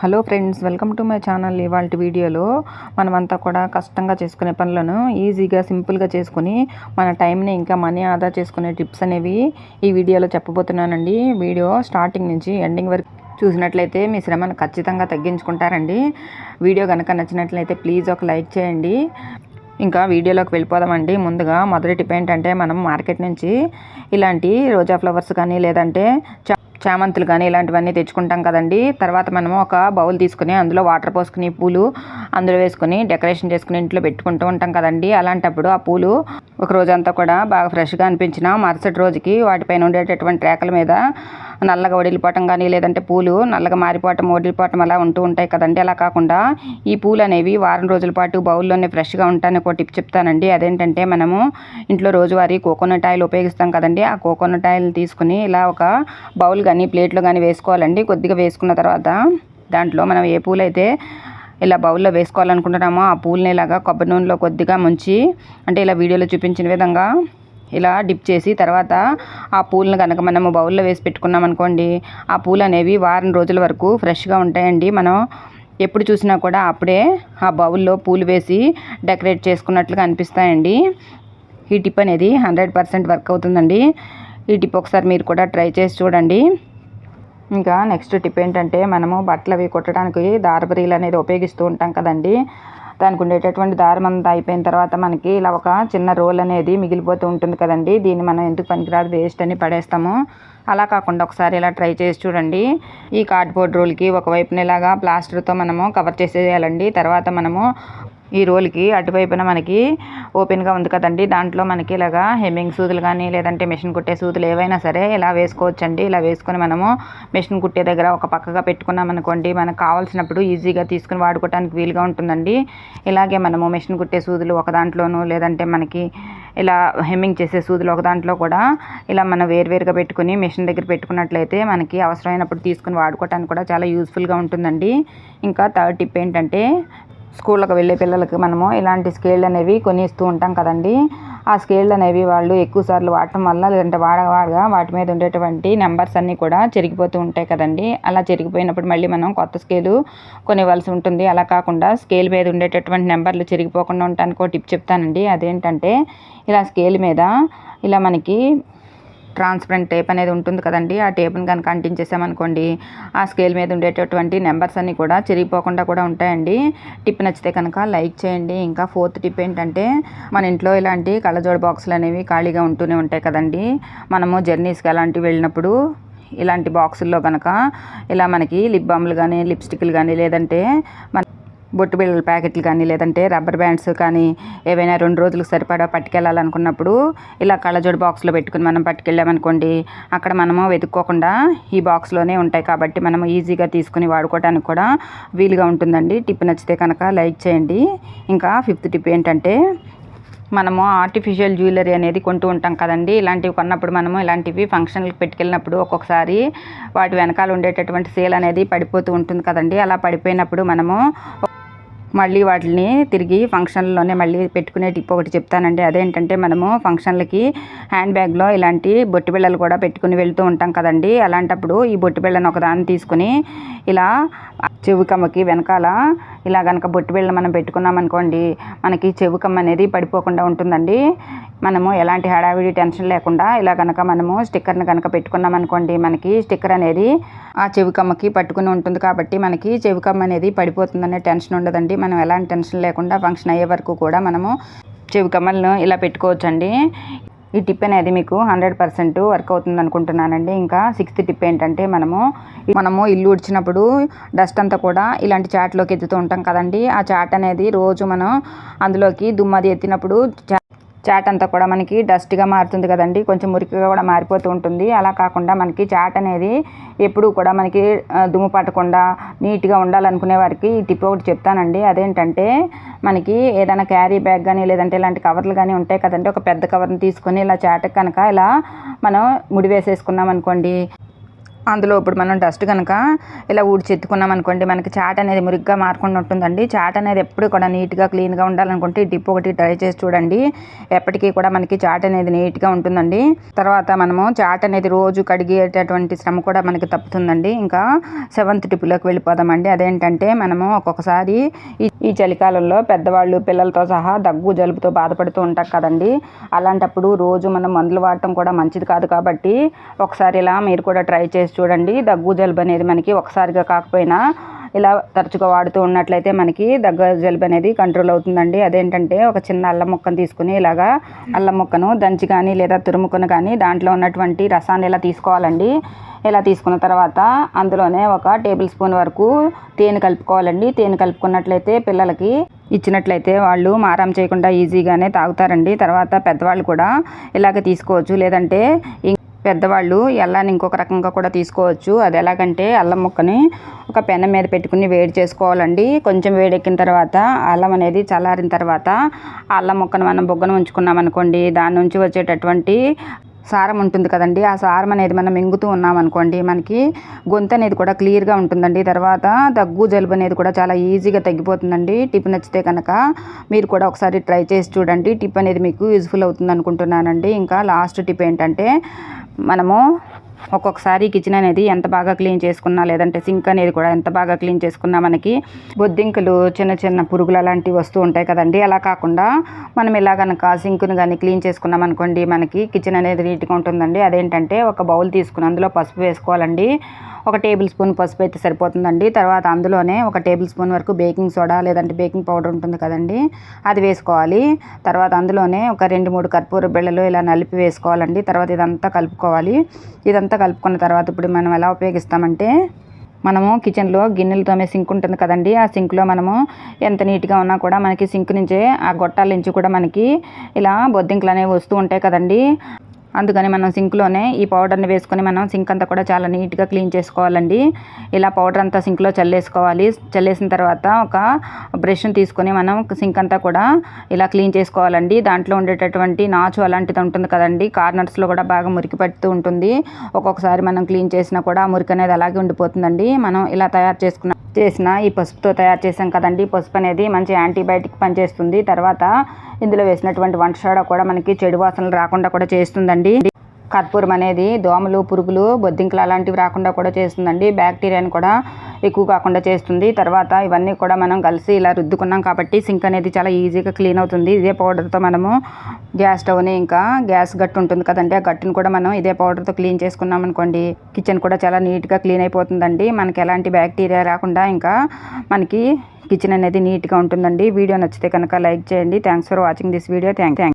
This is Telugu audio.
Hello friends welcome to my channel. ఇవాళ వీడియోలో మనమంతా కూడా కష్టంగా చేసుకునే పనులను ఈజీగా సింపుల్గా చేసుకుని మన టైంని ఇంకా మనీ ఆదా చేసుకునే టిప్స్ అనేవి ఈ వీడియోలో చెప్పబోతున్నానండి. వీడియో స్టార్టింగ్ నుంచి ఎండింగ్ వరకు చూసినట్లయితే మీ శ్రమను ఖచ్చితంగా తగ్గించుకుంటారండి. వీడియో కనుక నచ్చినట్లయితే ప్లీజ్ ఒక లైక్ చేయండి. ఇంకా వీడియోలోకి వెళ్ళిపోదామండి. ముందుగా మొదటి టిప్ ఏంటంటే మనం మార్కెట్ నుంచి ఇలాంటి రోజా ఫ్లవర్స్ కానీ లేదంటే చా- చామంతులు కానీ ఇలాంటివన్నీ తెచ్చుకుంటాం కదండి. తర్వాత మనము ఒక బౌల్ తీసుకుని అందులో వాటర్ పోసుకుని పూలు అందులో వేసుకుని డెకరేషన్ చేసుకుని ఇంట్లో పెట్టుకుంటూ ఉంటాం కదండి. అలాంటప్పుడు ఆ పూలు ఒక రోజంతా కూడా బాగా ఫ్రెష్గా అనిపించిన మరుసటి రోజుకి వాటిపైన ఉండేటటువంటి రేకల మీద నల్లగా వడిలిపోవటం కానీ లేదంటే పూలు నల్లగా మారిపోవటం వడిలిపోవటం అలా ఉంటూ ఉంటాయి కదండి. అలా కాకుండా ఈ పూలు అనేవి వారం రోజుల పాటు బౌల్లోనే ఫ్రెష్గా ఉంటాను ఒక టిప్ చెప్తానండి. అదేంటంటే మనము ఇంట్లో రోజువారీ కోకోనట్ ఆయిల్ ఉపయోగిస్తాం కదండి. ఆ కోకోనట్ ఆయిల్ తీసుకుని ఇలా ఒక బౌల్ కానీ ప్లేట్లో కానీ వేసుకోవాలండి. కొద్దిగా వేసుకున్న తర్వాత దాంట్లో మనం ఏ పూలైతే ఇలా బౌల్లో వేసుకోవాలనుకుంటున్నామో ఆ పూలని ఇలాగా కొబ్బరి నూనెలో కొద్దిగా ముంచి అంటే ఇలా వీడియోలో చూపించిన విధంగా ఇలా డిప్ చేసి తర్వాత ఆ పూలను కనుక మనము బౌల్లో వేసి పెట్టుకున్నాం అనుకోండి ఆ పూలు అనేవి వారం రోజుల వరకు ఫ్రెష్గా ఉంటాయండి. మనం ఎప్పుడు చూసినా కూడా అప్పుడే ఆ బౌల్లో పూలు వేసి డెకరేట్ చేసుకున్నట్లుగా అనిపిస్తాయండి. ఈ టిప్ అనేది హండ్రెడ్ పర్సెంట్ వర్క్ అవుతుందండి. ఈ టిప్ ఒకసారి మీరు కూడా ట్రై చేసి చూడండి. ఇంకా నెక్స్ట్ టిప్ ఏంటంటే మనము బట్టలు అవి కుట్టడానికి దారబరీలు అనేది ఉపయోగిస్తూ ఉంటాం కదండి. దానికి ఉండేటటువంటి దారం అంతా అయిపోయిన తర్వాత మనకి ఇలా ఒక చిన్న రోల్ అనేది మిగిలిపోతూ ఉంటుంది కదండి. దీన్ని మనం ఎందుకు పనికిరాదు వేస్ట్ అని పడేస్తాము. అలా కాకుండా ఒకసారి ఇలా ట్రై చేసి చూడండి. ఈ కార్డ్బోర్డ్ రోల్కి ఒకవైపున ఇలాగా ప్లాస్టర్తో మనము కవర్ చేసేయాలండి. తర్వాత మనము ఈ రోల్కి అటువైపున మనకి ఓపెన్గా ఉంది కదండి. దాంట్లో మనకి ఇలాగా హెమ్మింగ్ సూదులు కానీ లేదంటే మిషన్ కుట్టే సూదులు ఏవైనా సరే ఇలా వేసుకోవచ్చండి. ఇలా వేసుకొని మనము మిషన్ కుట్టే దగ్గర ఒక పక్కగా పెట్టుకున్నాం అనుకోండి మనకు కావాల్సినప్పుడు ఈజీగా తీసుకుని వాడుకోవడానికి వీలుగా ఉంటుందండి. ఇలాగే మనము మిషన్ కుట్టే సూదులు ఒక దాంట్లోనూ లేదంటే మనకి ఇలా హెమ్మింగ్ చేసే సూదులు ఒక దాంట్లో కూడా ఇలా మనం వేరువేరుగా పెట్టుకుని మిషన్ దగ్గర పెట్టుకున్నట్లయితే మనకి అవసరమైనప్పుడు తీసుకుని వాడుకోవడానికి కూడా చాలా యూస్ఫుల్గా ఉంటుందండి. ఇంకా థర్డ్ టిప్ ఏంటంటే స్కూళ్ళకు వెళ్ళే పిల్లలకి మనము ఇలాంటి స్కేళ్ళు అనేవి కొని ఇస్తూ ఉంటాం కదండి. ఆ స్కేళ్ళు అనేవి వాళ్ళు ఎక్కువ సార్లు వాడటం వల్ల లేదంటే వాడగా వాటి మీద ఉండేటువంటి నెంబర్స్ అన్నీ కూడా చెరిగిపోతూ ఉంటాయి కదండి. అలా చెరిగిపోయినప్పుడు మళ్ళీ మనం కొత్త స్కేలు కొనివ్వాల్సి ఉంటుంది. అలా కాకుండా స్కేల్ మీద ఉండేటటువంటి నెంబర్లు చెరిగిపోకుండా ఉండటానికి ఒక టిప్ చెప్తానండి. అదేంటంటే ఇలా స్కేల్ మీద ఇలా మనకి ట్రాన్స్పరెంట్ టేప్ అనేది ఉంటుంది కదండి. ఆ టేప్ని కనుక అంటించేసామనుకోండి ఆ స్కేల్ మీద ఉండేటటువంటి నెంబర్స్ అన్నీ కూడా చిరిగిపోకుండా కూడా ఉంటాయండి. టిప్ నచ్చితే కనుక లైక్ చేయండి. ఇంకా ఫోర్త్ టిప్ ఏంటంటే మన ఇంట్లో ఇలాంటి కళ్ళజోడు బాక్సులు అనేవి ఖాళీగా ఉంటూనే ఉంటాయి కదండి. మనము జర్నీస్కి అలాంటివి వెళ్ళినప్పుడు ఇలాంటి బాక్సుల్లో కనుక ఇలా మనకి లిప్ బామ్లు కానీ లిప్స్టిక్లు కానీ లేదంటే మన బొట్టు బిళ్ళల ప్యాకెట్లు కానీ లేదంటే రబ్బర్ బ్యాండ్స్ కానీ ఏవైనా రెండు రోజులకు సరిపడా పట్టుకెళ్ళాలనుకున్నప్పుడు ఇలా కళ్ళజోడు బాక్స్లో పెట్టుకుని మనం పట్టుకెళ్ళామనుకోండి అక్కడ మనము వెతుక్కోకుండా ఈ బాక్స్లోనే ఉంటాయి. కాబట్టి మనము ఈజీగా తీసుకుని వాడుకోవడానికి కూడా వీలుగా ఉంటుందండి. టిప్ నచ్చితే కనుక లైక్ చేయండి. ఇంకా ఫిఫ్త్ టిప్ ఏంటంటే మనము ఆర్టిఫిషియల్ జ్యువెలరీ అనేది కొంటూ ఉంటాం కదండి. ఇలాంటివి కొన్నప్పుడు మనము ఇలాంటివి ఫంక్షన్లకు పెట్టుకెళ్ళినప్పుడు ఒక్కొక్కసారి వాటి వెనకాల ఉండేటటువంటి సేల్ అనేది పడిపోతూ ఉంటుంది కదండి. అలా పడిపోయినప్పుడు మనము మళ్ళీ వాటిని తిరిగి ఫంక్షన్లోనే మళ్ళీ పెట్టుకునే టిప్ ఒకటి చెప్తానండి. అదేంటంటే మనము ఫంక్షన్లకి హ్యాండ్ బ్యాగ్లో ఇలాంటి బొట్టి బిళ్ళలు కూడా పెట్టుకుని వెళ్తూ ఉంటాం కదండి. అలాంటప్పుడు ఈ బొట్టి బిళ్ళను ఒకదాన్ని తీసుకుని ఇలా చెవికమ్మకి వెనకాల ఇలా కనుక బొట్టు బిళ్ళ మనం పెట్టుకున్నాం అనుకోండి మనకి చెవికమ్మ అనేది పడిపోకుండా ఉంటుందండి. మనము ఎలాంటి హడావిడి టెన్షన్ లేకుండా ఇలా కనుక మనము స్టిక్కర్ని కనుక పెట్టుకున్నాం అనుకోండి మనకి స్టిక్కర్ అనేది ఆ చెవికమ్మకి పట్టుకుని ఉంటుంది కాబట్టి మనకి చెవికమ్మ అనేది పడిపోతుందనే టెన్షన్ ఉండదండి. మనం ఎలాంటి టెన్షన్ లేకుండా ఫంక్షన్ అయ్యే వరకు కూడా మనము చెవికమ్మలను ఇలా పెట్టుకోవచ్చండి. ఈ టిప్ అనేది మీకు హండ్రెడ్ పర్సెంట్ వర్క్ అవుతుంది అనుకుంటున్నానండి. ఇంకా సిక్స్త్ టిప్ ఏంటంటే మనము మనము ఇల్లు ఉడిచినప్పుడు డస్ట్ అంతా కూడా ఇలాంటి చాట్లోకి ఎత్తుతూ ఉంటాం కదండి. ఆ చాట్ అనేది రోజు మనం అందులోకి దుమ్మది ఎత్తినప్పుడు చా చాట్ అంతా కూడా మనకి డస్ట్గా మారుతుంది కదండి. కొంచెం మురికిగా కూడా మారిపోతూ ఉంటుంది. అలా కాకుండా మనకి చాట్ అనేది ఎప్పుడూ కూడా మనకి దుమ్ము పట్టకుండా నీట్గా ఉండాలనుకునే వారికి ఈ టిప్ ఒకటి చెప్తానండి. అదేంటంటే మనకి ఏదైనా క్యారీ బ్యాగ్ కానీ లేదంటే ఇలాంటి కవర్లు కానీ ఉంటాయి కదండి. ఒక పెద్ద కవర్ని తీసుకొని ఇలా చాటకు కనుక ఇలా మనం ముడి వేసేసుకున్నాం అనుకోండి అందులో ఇప్పుడు మనం డస్ట్ కనుక ఇలా ఊడ్చెత్తుకున్నాం అనుకోండి మనకి చాట్ అనేది మురిగ్గా మారకుండా ఉంటుందండి. చాట్ అనేది ఎప్పుడు కూడా నీట్గా క్లీన్గా ఉండాలనుకుంటే ఈ టిప్ ఒకటి ట్రై చేసి చూడండి. ఎప్పటికీ కూడా మనకి చాట్ అనేది నీట్గా ఉంటుందండి. తర్వాత మనము చాట్ అనేది రోజు కడిగేటటువంటి శ్రమ కూడా మనకి తప్పుతుందండి. ఇంకా సెవెంత్ టిప్లోకి వెళ్ళిపోదామండి. అదేంటంటే మనము ఒక్కొక్కసారి ఈ ఈ చలికాలంలో పెద్దవాళ్ళు పిల్లలతో సహా దగ్గు జలుబుతో బాధపడుతూ ఉంటారు కదండి. అలాంటప్పుడు రోజు మనం మందులు వాడటం కూడా మంచిది కాదు కాబట్టి ఒకసారి ఇలా మీరు కూడా ట్రై చేసి చూడండి. దగ్గు జలుబు అనేది మనకి ఒకసారిగా కాకపోయినా ఇలా తరచుగా వాడుతూ ఉన్నట్లయితే మనకి దగ్గు జలుబు అనేది కంట్రోల్ అవుతుందండి. అదేంటంటే ఒక చిన్న అల్లం ముక్కను తీసుకుని ఇలాగా అల్లం ముక్కను దంచి కానీ లేదా తురుముకొని కానీ దాంట్లో ఉన్నటువంటి రసాన్ని ఇలా తీసుకోవాలండి. ఇలా తీసుకున్న తర్వాత అందులోనే ఒక టేబుల్ స్పూన్ వరకు తేనె కలుపుకోవాలండి. తేనె కలుపుకున్నట్లయితే పిల్లలకి ఇచ్చినట్లయితే వాళ్ళు మారం చేయకుండా ఈజీగానే తాగుతారండి. తర్వాత పెద్దవాళ్ళు కూడా ఇలాగ తీసుకోవచ్చు. లేదంటే పెద్దవాళ్ళు ఎల్లాన్ని ఇంకొక రకంగా కూడా తీసుకోవచ్చు. అది ఎలాగంటే అల్లం ముక్కని ఒక పెనం మీద పెట్టుకుని వేడి చేసుకోవాలండి. కొంచెం వేడెక్కిన తర్వాత అల్లం అనేది చల్లారిన తర్వాత అల్లం ముక్కను మనం బొగ్గను ఉంచుకున్నాం అనుకోండి దాని నుంచి వచ్చేటటువంటి సారం ఉంటుంది కదండి. ఆ సారం అనేది మనం మింగుతూ ఉన్నాం అనుకోండి మనకి గొంతు అనేది కూడా క్లియర్గా ఉంటుందండి. తర్వాత దగ్గు జలుబు అనేది కూడా చాలా ఈజీగా తగ్గిపోతుందండి. టిప్ నచ్చితే కనుక మీరు కూడా ఒకసారి ట్రై చేసి చూడండి. టిప్ అనేది మీకు యూజ్ఫుల్ అవుతుంది అనుకుంటున్నానండి. ఇంకా లాస్ట్ టిప్ ఏంటంటే మనము ఒక్కొక్కసారి కిచెన్ అనేది ఎంత బాగా క్లీన్ చేసుకున్నా లేదంటే సింక్ అనేది కూడా ఎంత బాగా క్లీన్ చేసుకున్నా మనకి బొద్దింకలు చిన్న చిన్న పురుగులు అలాంటివి వస్తూ ఉంటాయి కదండి. అలా కాకుండా మనం ఇలా కనుక సింక్ను కానీ క్లీన్ చేసుకున్నాం అనుకోండి మనకి కిచెన్ అనేది నీట్గా ఉంటుందండి. అదేంటంటే ఒక బౌల్ తీసుకుని అందులో పసుపు వేసుకోవాలండి. ఒక టేబుల్ స్పూన్ పసుపు అయితే సరిపోతుందండి. తర్వాత అందులోనే ఒక టేబుల్ స్పూన్ వరకు బేకింగ్ సోడా లేదంటే బేకింగ్ పౌడర్ ఉంటుంది కదండి అది వేసుకోవాలి. తర్వాత అందులోనే ఒక రెండు మూడు కర్పూర బిళ్ళలు ఇలా నలిపి వేసుకోవాలండి. తర్వాత ఇదంతా కలుపుకోవాలి. ఇదంతా కలుపుకున్న తర్వాత ఇప్పుడు మనం ఎలా ఉపయోగిస్తామంటే మనము కిచెన్లో గిన్నెలు తోమే సింక్ ఉంటుంది కదండి ఆ సింక్లో మనము ఎంత నీట్గా ఉన్నా కూడా మనకి సింక్ నుంచే ఆ గొట్టాల నుంచి కూడా మనకి ఇలా బొద్దింకలు అనేవి వస్తూ ఉంటాయి కదండి. అందుకని మనం సింక్లోనే ఈ పౌడర్ని వేసుకొని మనం సింక్ అంతా కూడా చాలా నీట్గా క్లీన్ చేసుకోవాలండి. ఇలా పౌడర్ అంతా సింక్లో చల్లేసుకోవాలి. చల్లేసిన తర్వాత ఒక బ్రష్ని తీసుకొని మనం సింక్ అంతా కూడా ఇలా క్లీన్ చేసుకోవాలండి. దాంట్లో ఉండేటటువంటి నాచు అలాంటిది ఉంటుంది కదండి. కార్నర్స్లో కూడా బాగా మురికి పడుతూ ఉంటుంది. ఒక్కొక్కసారి మనం క్లీన్ చేసినా కూడా మురికి అనేది అలాగే ఉండిపోతుందండి. మనం ఇలా తయారు చేసుకున్న చేసిన ఈ పసుపుతో తయారు చేసాం కదండి. పసుపు అనేది మంచి యాంటీబయాటిక్ పనిచేస్తుంది. తర్వాత ఇందులో వేసినటువంటి వంట సోడా కూడా మనకి చెడు వాసనలు రాకుండా కూడా చేస్తుందండి. కర్పూరం అనేది దోమలు పురుగులు బొద్దింకలు అలాంటివి రాకుండా కూడా చేస్తుందండి. బ్యాక్టీరియాని కూడా ఎక్కువ కాకుండా చేస్తుంది. తర్వాత ఇవన్నీ కూడా మనం కలిసి ఇలా రుద్దుకున్నాం కాబట్టి సింక్ అనేది చాలా ఈజీగా క్లీన్ అవుతుంది. ఇదే పౌడర్తో మనము గ్యాస్ స్టవ్ని ఇంకా గ్యాస్ గట్టు ఉంటుంది కదండి. ఆ గట్టును కూడా మనం ఇదే పౌడర్తో క్లీన్ చేసుకున్నాం అనుకోండి కిచెన్ కూడా చాలా నీట్గా క్లీన్ అయిపోతుందండి. మనకి ఎలాంటి బ్యాక్టీరియా రాకుండా ఇంకా మనకి కిచెన్ అనేది నీట్గా ఉంటుందండి. వీడియో నచ్చితే కనుక లైక్ చేయండి. Thanks for watching this video. Thank thank